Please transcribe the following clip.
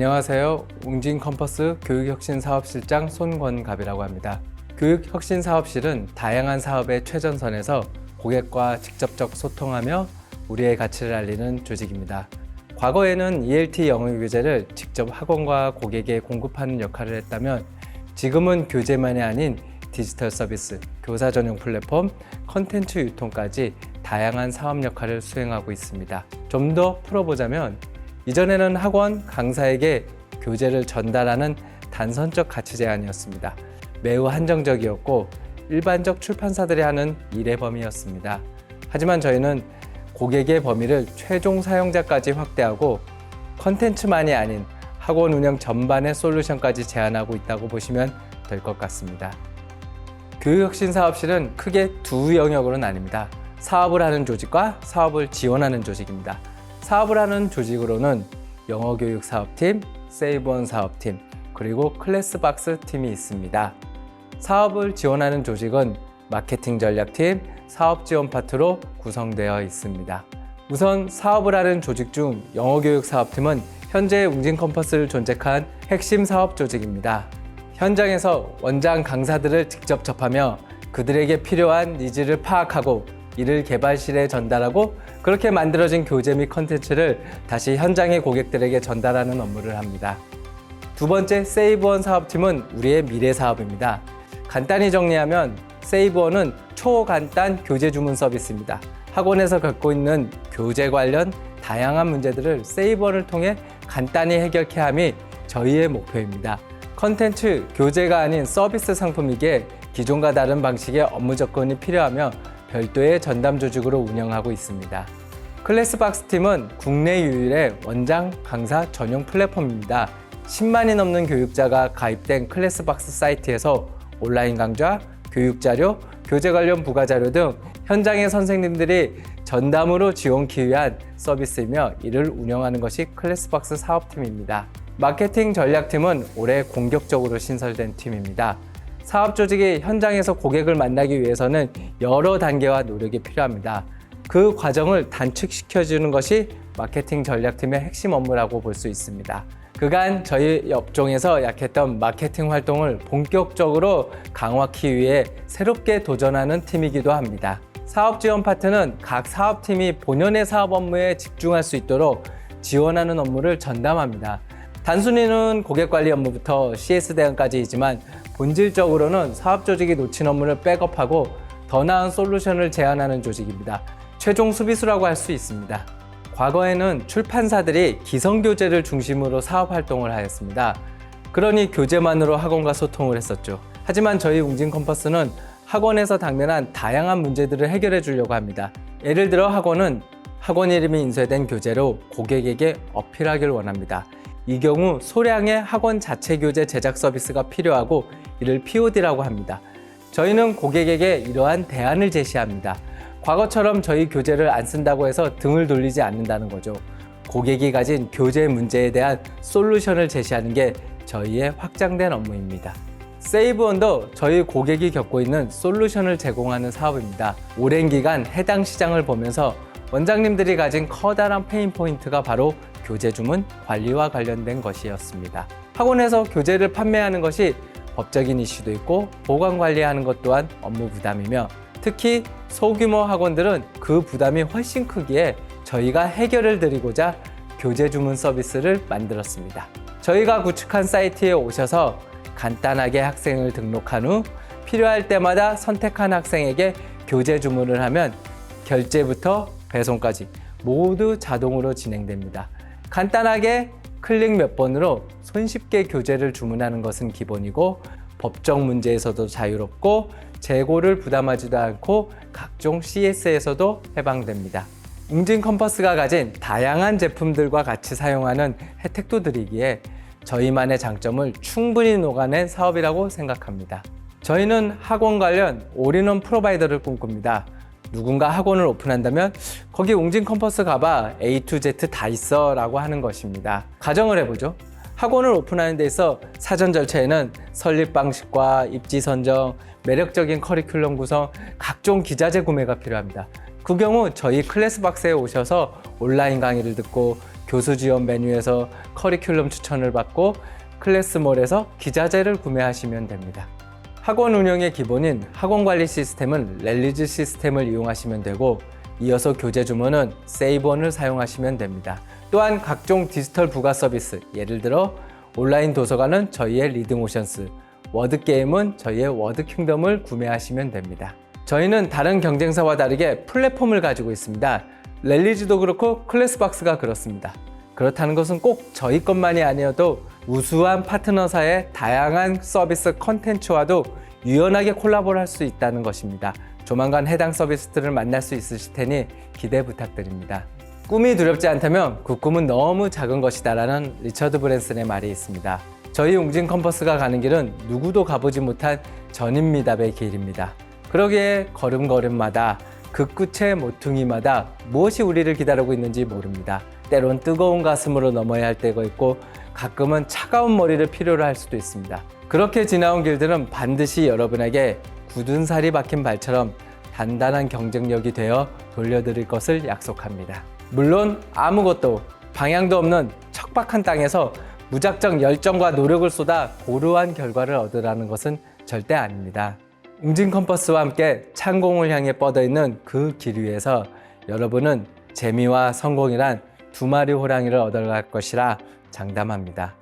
안녕하세요. 웅진 컴퍼스 교육혁신사업실장 손권갑이라고 합니다. 교육혁신사업실은 다양한 사업의 최전선에서 고객과 직접적 소통하며 우리의 가치를 알리는 조직입니다. 과거에는 ELT 영어 교재를 직접 학원과 고객에 공급하는 역할을 했다면 지금은 교재만이 아닌 디지털 서비스, 교사 전용 플랫폼, 컨텐츠 유통까지 다양한 사업 역할을 수행하고 있습니다. 좀 더 풀어보자면 이전에는 학원 강사에게 교재를 전달하는 단선적 가치 제한이었습니다. 매우 한정적이었고 일반적 출판사들이 하는 일의 범위였습니다. 하지만 저희는 고객의 범위를 최종 사용자까지 확대하고 컨텐츠만이 아닌 학원 운영 전반의 솔루션까지 제안하고 있다고 보시면 될 것 같습니다. 교육혁신 사업실은 크게 두 영역으로 나뉩니다. 사업을 하는 조직과 사업을 지원하는 조직입니다. 사업을 하는 조직으로는 영어교육 사업팀, 세이브원 사업팀, 그리고 클래스박스 팀이 있습니다. 사업을 지원하는 조직은 마케팅 전략팀, 사업 지원 파트로 구성되어 있습니다. 우선 사업을 하는 조직 중 영어교육 사업팀은 현재 웅진 컴퍼스를 존재한 핵심 사업 조직입니다. 현장에서 원장 강사들을 직접 접하며 그들에게 필요한 니즈를 파악하고 이를 개발실에 전달하고 그렇게 만들어진 교재 및 컨텐츠를 다시 현장의 고객들에게 전달하는 업무를 합니다. 두 번째 세이브원 사업팀은 우리의 미래 사업입니다. 간단히 정리하면 세이브원은 초간단 교재 주문 서비스입니다. 학원에서 겪고 있는 교재 관련 다양한 문제들을 세이브원을 통해 간단히 해결케 함이 저희의 목표입니다. 컨텐츠, 교재가 아닌 서비스 상품이기에 기존과 다른 방식의 업무 접근이 필요하며 별도의 전담 조직으로 운영하고 있습니다. 클래스박스 팀은 국내 유일의 원장 강사 전용 플랫폼입니다. 10만이 넘는 교육자가 가입된 클래스박스 사이트에서 온라인 강좌, 교육 자료, 교재 관련 부가 자료 등 현장의 선생님들이 전담으로 지원기 위한 서비스이며 이를 운영하는 것이 클래스박스 사업팀입니다. 마케팅 전략팀은 올해 공격적으로 신설된 팀입니다. 사업 조직이 현장에서 고객을 만나기 위해서는 여러 단계와 노력이 필요합니다. 그 과정을 단축시켜주는 것이 마케팅 전략팀의 핵심 업무라고 볼 수 있습니다. 그간 저희 업종에서 약했던 마케팅 활동을 본격적으로 강화하기 위해 새롭게 도전하는 팀이기도 합니다. 사업 지원 파트는 각 사업팀이 본연의 사업 업무에 집중할 수 있도록 지원하는 업무를 전담합니다. 단순히는 고객 관리 업무부터 CS 대응까지이지만 본질적으로는 사업 조직이 놓친 업무를 백업하고 더 나은 솔루션을 제안하는 조직입니다. 최종 수비수라고 할 수 있습니다. 과거에는 출판사들이 기성교재를 중심으로 사업 활동을 하였습니다. 그러니 교재만으로 학원과 소통을 했었죠. 하지만 저희 웅진 컴퍼스는 학원에서 당면한 다양한 문제들을 해결해 주려고 합니다. 예를 들어 학원은 학원 이름이 인쇄된 교재로 고객에게 어필하길 원합니다. 이 경우 소량의 학원 자체 교재 제작 서비스가 필요하고 이를 POD라고 합니다. 저희는 고객에게 이러한 대안을 제시합니다. 과거처럼 저희 교재를 안 쓴다고 해서 등을 돌리지 않는다는 거죠. 고객이 가진 교재 문제에 대한 솔루션을 제시하는 게 저희의 확장된 업무입니다. 세이브원도 저희 고객이 겪고 있는 솔루션을 제공하는 사업입니다. 오랜 기간 해당 시장을 보면서 원장님들이 가진 커다란 페인 포인트가 바로 교재 주문 관리와 관련된 것이었습니다. 학원에서 교재를 판매하는 것이 법적인 이슈도 있고 보관 관리하는 것 또한 업무 부담이며 특히 소규모 학원들은 그 부담이 훨씬 크기에 저희가 해결을 드리고자 교재 주문 서비스를 만들었습니다. 저희가 구축한 사이트에 오셔서 간단하게 학생을 등록한 후 필요할 때마다 선택한 학생에게 교재 주문을 하면 결제부터 배송까지 모두 자동으로 진행됩니다. 간단하게 클릭 몇 번으로 손쉽게 교재를 주문하는 것은 기본이고 법적 문제에서도 자유롭고 재고를 부담하지도 않고 각종 CS에서도 해방됩니다. 웅진 컴퍼스가 가진 다양한 제품들과 같이 사용하는 혜택도 드리기에 저희만의 장점을 충분히 녹아낸 사업이라고 생각합니다. 저희는 학원 관련 올인원 프로바이더를 꿈꿉니다. 누군가 학원을 오픈한다면 거기 웅진 컴퍼스 가봐 A to Z 다 있어 라고 하는 것입니다. 가정을 해보죠. 학원을 오픈하는 데 있어 사전 절차에는 설립 방식과 입지 선정, 매력적인 커리큘럼 구성, 각종 기자재 구매가 필요합니다. 그 경우 저희 클래스박스에 오셔서 온라인 강의를 듣고 교수 지원 메뉴에서 커리큘럼 추천을 받고 클래스몰에서 기자재를 구매하시면 됩니다. 학원 운영의 기본인 학원 관리 시스템은 렐리즈 시스템을 이용하시면 되고 이어서 교재 주문은 세이브원을 사용하시면 됩니다. 또한 각종 디지털 부가 서비스, 예를 들어 온라인 도서관은 저희의 리드모션스, 워드 게임은 저희의 워드 킹덤을 구매하시면 됩니다. 저희는 다른 경쟁사와 다르게 플랫폼을 가지고 있습니다. 렐리즈도 그렇고 클래스박스가 그렇습니다. 그렇다는 것은 꼭 저희 것만이 아니어도 우수한 파트너사의 다양한 서비스 컨텐츠와도 유연하게 콜라보를 할 수 있다는 것입니다. 조만간 해당 서비스들을 만날 수 있으실 테니 기대 부탁드립니다. 꿈이 두렵지 않다면 그 꿈은 너무 작은 것이다라는 리처드 브랜슨의 말이 있습니다. 저희 웅진 컴퍼스가 가는 길은 누구도 가보지 못한 전인미답의 길입니다. 그러기에 걸음걸음마다 그 끝의 모퉁이마다 무엇이 우리를 기다리고 있는지 모릅니다. 때론 뜨거운 가슴으로 넘어야 할 때가 있고 가끔은 차가운 머리를 필요로 할 수도 있습니다. 그렇게 지나온 길들은 반드시 여러분에게 굳은 살이 박힌 발처럼 단단한 경쟁력이 되어 돌려드릴 것을 약속합니다. 물론 아무것도 방향도 없는 척박한 땅에서 무작정 열정과 노력을 쏟아 고루한 결과를 얻으라는 것은 절대 아닙니다. 웅진 컴퍼스와 함께 창공을 향해 뻗어 있는 그 길 위에서 여러분은 재미와 성공이란 두 마리 호랑이를 얻어갈 것이라 장담합니다.